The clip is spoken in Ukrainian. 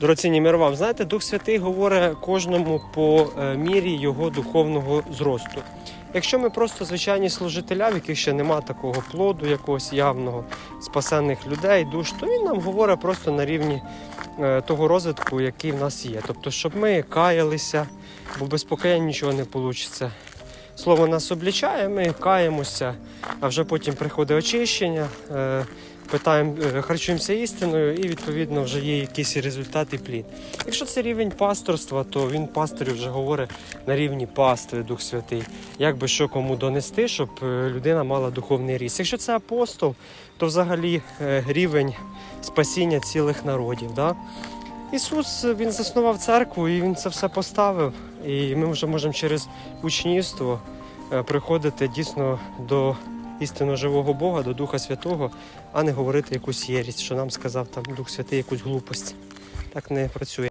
Дорогоцінні мир вам. Знаєте, Дух Святий говорить кожному по е, мірі його духовного зросту. Якщо ми просто звичайні служителя, в яких ще нема такого плоду, якогось явного спасенних людей, душ, то він нам говорить просто на рівні е, того розвитку, який в нас є. Тобто, щоб ми каялися, бо без покаяння нічого не вийде. Слово нас облічає, ми каємося, а вже потім приходить очищення, е, питаємо, е, харчуємося істиною, і відповідно вже є якийсь результат і плід. Якщо це рівень пасторства, то він пасторів вже говорить на рівні пастви Дух Святий, як би що кому донести, щоб е, людина мала духовний ріст. Якщо це апостол, то взагалі е, рівень спасіння цілих народів. Да? Ісус він заснував церкву і він це все поставив. І ми вже можемо через учнівство приходити дійсно до істинно живого Бога, до Духа Святого, а не говорити якусь єрість, що нам сказав там Дух Святий якусь глупость. Так не працює.